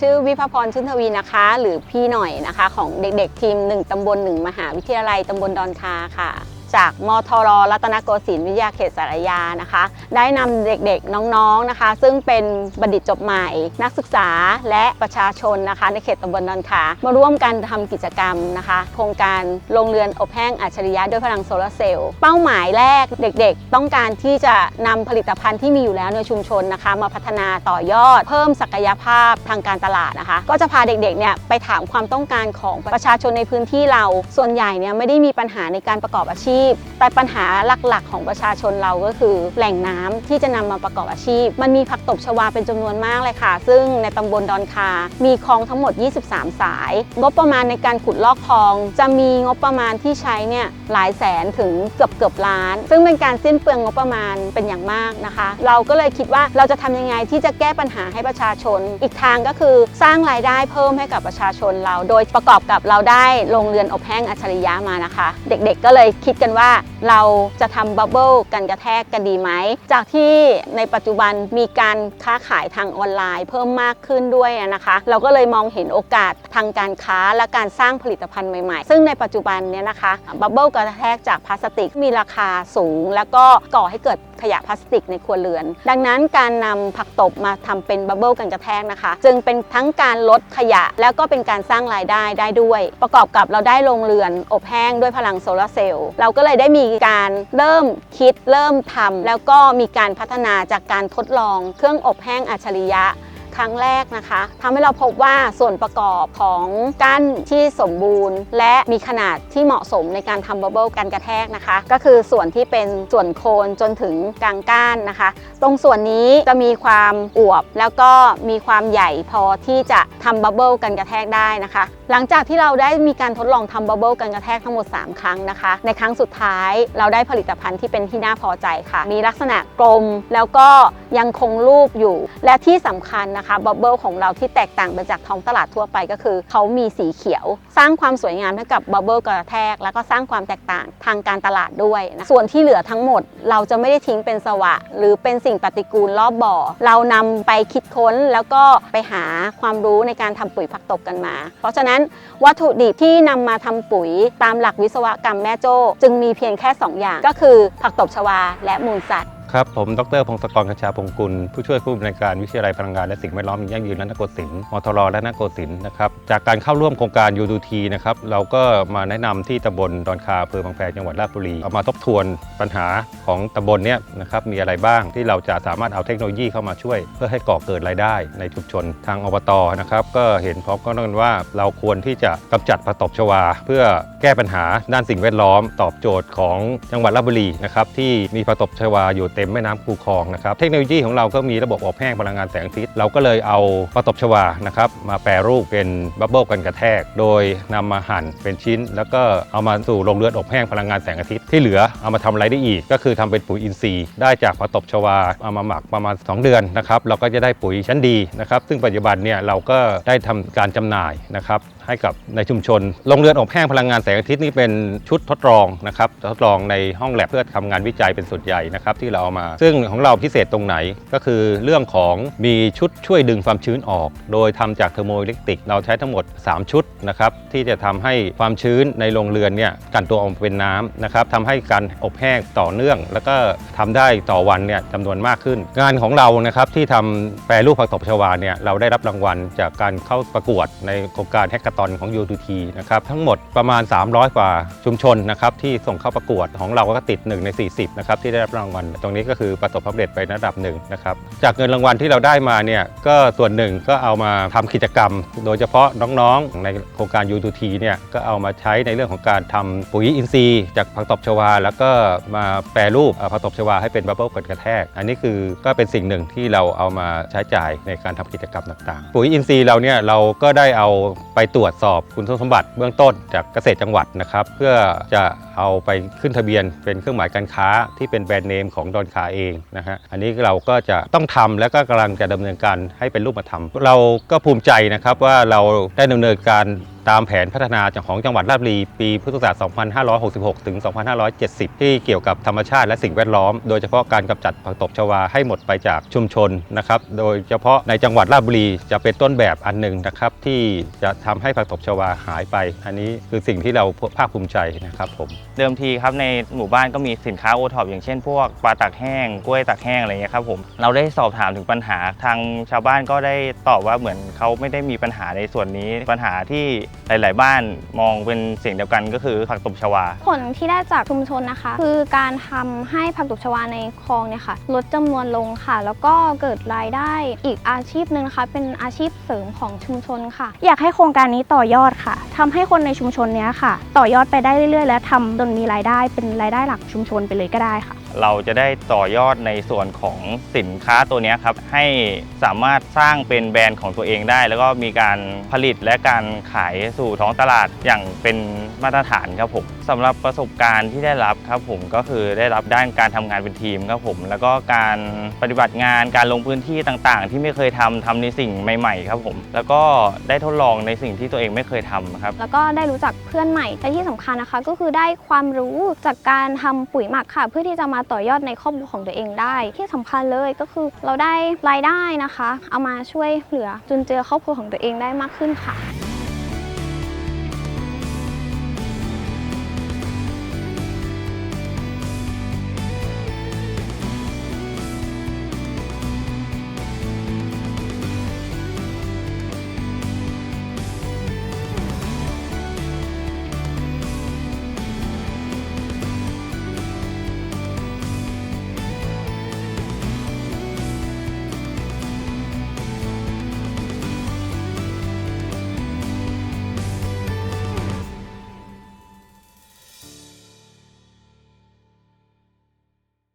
ชื่อวิภพรชุนทวีนะคะ หรือพี่หน่อยนะคะ ของเด็กๆทีม 1 ตำบล 1 มหาวิทยาลัยตำบลดอนคาค่ะ จากมทรรัตนโกสินทร์วิทยาเขตสารยานะคะ ได้นำเด็กๆน้องๆนะคะ ซึ่งเป็นบัณฑิตจบใหม่ นักศึกษาและประชาชนนะคะ ในเขตตำบลดอนคามาร่วมกันทำกิจกรรมนะคะ โครงการโรงเรือนอบแห้งอัจฉริยะด้วยพลังโซลาร์เซลล์เป้าหมายแรกเด็กๆ ต้องการที่จะนำผลิตภัณฑ์ที่มีอยู่แล้วในชุมชนนะคะ มาพัฒนาต่อยอด เพิ่มศักยภาพทางการตลาดนะคะ ก็จะพาเด็กๆเนี่ยไปถามความต้องการของประชาชนในพื้นที่เราส่วนใหญ่เนี่ยไม่ได้มีปัญหาในการประกอบอาชีพแต่ปัญหาหลักๆ ของประชาชนเราก็คือแหล่งน้ำที่จะนำมาประกอบอาชีพ มันมีผักตบชวาเป็นจำนวนมากเลยค่ะ ซึ่งในตำบลดอนคา มีคลองทั้งหมด 23 สาย งบประมาณในการขุดลอกคลอง จะมีงบประมาณที่ใช้เนี่ยหลายแสนถึงเกือบเกือบล้าน ซึ่งเป็นการสิ้นเปลืองงบประมาณเป็นอย่างมากนะคะ เราก็เลยคิดว่าเราจะทำยังไงที่จะแก้ปัญหาให้ประชาชน อีกทางก็คือสร้างรายได้เพิ่มให้กับประชาชนเรา โดยประกอบกับเราได้โรงเรือนอบแห้งอัจฉริยะมานะคะ เด็กๆ ก็เลยคิดกันว่าเราจะทำบับเบิลกันกระแทกกันดีไหม จากที่ในปัจจุบันมีการค้าขายทางออนไลน์ เพิ่มมากขึ้นด้วยนะคะ เราก็เลยมองเห็นโอกาสทางการค้าและการสร้างผลิตภัณฑ์ใหม่ๆ ซึ่งในปัจจุบันเนี่ยนะคะบับเบิลกระแทกจากพลาสติกมีราคาสูง แล้วก็ก่อให้เกิดขยะพลาสติกในครัวเรือน ดังนั้นการนำผักตบมาทำเป็นบับเบิลกันกระแทกนะคะ จึงเป็นทั้งการลดขยะแล้วก็เป็นการสร้างรายได้ได้ด้วย ประกอบกับเราได้โรงเรือนอบแห้งด้วยพลังโซลาร์เซลล์เราก็เลยได้มีการเริ่มคิดเริ่มทำแล้วก็มีการพัฒนาจากการทดลองเครื่องอบแห้งอัจฉริยะ ครั้งแรกนะคะทำให้เราพบว่าส่วนประกอบของก้านที่สมบูรณ์ และมีขนาดที่เหมาะสมในการทำบับเบิลกันกระแทกนะคะ ก็คือส่วนที่เป็นส่วนโคนจนถึงกลางก้านนะคะ ตรงส่วนนี้จะมีความอวบ แล้วก็มีความใหญ่พอที่จะทำบับเบิลกันกระแทกได้นะคะ หลังจากที่เราได้มีการทดลองทำบับเบิลกันกระแทกทั้งหมด 3 ครั้งนะคะ ในครั้งสุดท้ายเราได้ผลิตภัณฑ์ที่เป็นที่น่าพอใจค่ะ มีลักษณะกลมแล้วก็ยังคงรูปอยู่ และที่สำคัญนะคะบับเบิลของเราที่แตกต่างไปจากท้องตลาดทั่วไปก็คือ เขามีสีเขียว สร้างความสวยงามให้กับบับเบิลกระแทก แล้วก็สร้างความแตกต่างทางการตลาดด้วยนะส่วนที่เหลือทั้งหมด เราจะไม่ได้ทิ้งเป็นสวะ หรือเป็นสิ่งปฏิกูลรอบบ่อ เรานำไปคิดค้นแล้วก็ไปหาความรู้ในการทำปุ๋ยผักตบกันมา เพราะฉะนั้นวัตถุดิบที่นำมาทำปุ๋ยตามหลักวิศวกรรมแม่โจ้ จึงมีเพียงแค่ 2 อย่างก็คือผักตบชวาและมูลสัตว์ ครับผม ดรพงศกรกัญชาพงกุล ผู้ช่วยผู้อำนวยการวิทยาลัยพลังงานและสิ่งแวดล้อมยั่งยืนและนโกสินทร์มทรและนโกสินทร์นะครับ จากการเข้าร่วมโครงการ U2T นะครับ เราก็มาแนะนำที่ตำบลดอนคาอำเภอบางแพจังหวัดราชบุรี เอามาทบทวนปัญหาของตำบลเนี้ยนะครับ มีอะไรบ้างที่เราจะสามารถเอาเทคโนโลยีเข้ามาช่วย เพื่อให้ก่อเกิดรายได้ในชุมชนทางอบตนะครับ ก็เห็นพร้อมกันว่าเราควรที่จะกำจัดผตบชวา เพื่อแก้ปัญหาด้านสิ่งแวดล้อม ตอบโจทย์ของจังหวัดราชบุรีนะครับที่มีผตบชวาอยู่เต็มแม่น้ำคูคลองนะครับเทคโนโลยีของเราก็มีระบบอบแห้งพลังงานแสงอาทิตย์เราก็เลยเอาผักตบชวานะครับมาแปรรูปเป็นบับเบิลกันกระแทก โดยนำมาหั่นเป็นชิ้น แล้วก็เอามาสู่โรงเรือนอบแห้งพลังงานแสงอาทิตย์ที่เหลือเอามาทำอะไรได้อีก ก็คือทำเป็นปุ๋ยอินทรีย์ ได้จากผักตบชวาเอามาหมักประมาณ 2 เดือนนะครับเราก็จะได้ปุ๋ยชั้นดีนะครับซึ่งปัจจุบันเนี่ยเราก็ได้ทำการจำหน่ายนะครับ ให้กับในชุมชนโรงเรือนอบแห้งพลังงานแสงอาทิตย์นี่เป็นชุดทดลองนะครับทดลองในห้องแลบเพื่อทำงานวิจัยเป็นส่วนใหญ่นะครับที่เราเอามา ซึ่งของเราพิเศษตรงไหนก็คือเรื่องของมีชุดช่วยดึงความชื้นออก โดยทำจากเทอร์โมอิเล็กติก เราใช้ทั้งหมด 3 ชุดนะครับที่จะทำให้ความชื้นในโรงเรือนเนี่ยกันตัวออกมเป็นน้ำนะครับทำให้การอบแห้งต่อเนื่อง แล้วก็ทำได้ต่อวันเนี่ยจำนวนมากขึ้น งานของเรานะครับที่ทำแปรรูปผักตบชวาเนี่ยเราได้รับรางวัลจากการเข้าประกวดในโครงการแฮกกตอนของ U2T นะครับทั้งหมดประมาณ 300 กว่าชุมชนนะครับที่ส่งเข้าประกวดของเราก็ติด 1 ใน 40นะครับที่ได้รับรางวัล ตรงนี้ก็คือประสบความสำเร็จไประดับหนึ่งนะครับจากเงินรางวัลที่เราได้มาเนี่ยก็ส่วนหนึ่งก็เอามาทำกิจกรรม โดยเฉพาะน้องๆ ในโครงการ U2T เนี่ยก็เอามาใช้ในเรื่องของการทำปุ๋ยอินทรีย์ จากผักตบชวา แล้วก็มาแปรรูปผักตบชวาให้เป็นบับเบิ้ลกดกระแทก อันนี้คือก็เป็นสิ่งหนึ่งที่เราเอามาใช้จ่ายในการทำกิจกรรมต่างๆ ปุ๋ยอินทรีย์เราเนี่ยเราก็ได้เอาไปตรวจวจสอบคุณสมบัติเบื้องต้นจากเกษตรจังหวัดนะครับ เพื่อจะเอาไปขึ้นทะเบียนเป็นเครื่องหมายการค้าที่เป็นแบรนด์เนมของดอนคาเองนะฮะอันนี้เราก็จะต้องทำและก็กำลังจะดำเนินการให้เป็นรูปธรรม เราก็ภูมิใจนะครับว่าเราได้ดำเนินการ ตามแผนพัฒนาของจังหวัดราชบุรีปีพุทธศักราช 2566 ถึง 2570 ที่เกี่ยวกับธรรมชาติและสิ่งแวดล้อม โดยเฉพาะการกำจัดผักตบชวาให้หมดไปจากชุมชนนะครับ โดยเฉพาะในจังหวัดราชบุรีจะเป็นต้นแบบอันหนึ่งนะครับที่จะทำให้ผักตบชวาหายไป อันนี้คือสิ่งที่เราภาคภูมิใจนะครับผม เดิมทีครับในหมู่บ้านก็มีสินค้าโอท็อปอย่างเช่นพวกปลาตักแห้งกล้วยตักแห้งอะไรเงี้ยครับผม เราได้สอบถามถึงปัญหาทางชาวบ้านก็ได้ตอบว่าเหมือนเขาไม่ได้มีปัญหาในส่วนนี้ปัญหาที่หลาย ๆ บ้านมองเป็นเสิ่งเดียวกันก็คือผักตบชวา ผลที่ได้จากชุมชนนะคะ คือการทำให้ผักตบชวาในคลองเนี่ยค่ะลดจำนวนลงค่ะ แล้วก็เกิดรายได้อีกอาชีพหนึ่งนะคะ เป็นอาชีพเสริมของชุมชนค่ะ อยากให้โครงการนี้ต่อยอดค่ะทำให้คนในชุมชนเนี้ยค่ะ ต่อยอดไปได้เรื่อย ๆ และทำจนมีรายได้เป็นรายได้หลักชุมชนไปเลยก็ได้ค่ะ เราจะได้ต่อยอดในส่วนของสินค้าตัวนี้ครับให้สามารถสร้างเป็นแบรนด์ของตัวเองได้ แล้วก็มีการผลิตและการขายสู่ท้องตลาดอย่างเป็นมาตรฐานครับผมสำหรับประสบการณ์ที่ได้รับครับผมก็คือได้รับด้านการทำงานเป็นทีมครับผมแล้วก็การปฏิบัติงานการลงพื้นที่ต่างๆ ที่ไม่เคยทำทำในสิ่งใหม่ ๆ ครับผม แล้วก็ได้ทดลองในสิ่งที่ตัวเองไม่เคยทำครับแล้วก็ได้รู้จักเพื่อนใหม่และที่สำคัญนะคะ ก็คือได้ความรู้จากการทำปุ๋ยหมักค่ะ เพื่อที่จะมาต่อยอดในครอบครัวของตัวเองได้ ที่สำคัญเลยก็คือเราได้รายได้นะคะ เอามาช่วยเหลือจุนเจือครอบครัวของตัวเองได้มากขึ้นค่ะ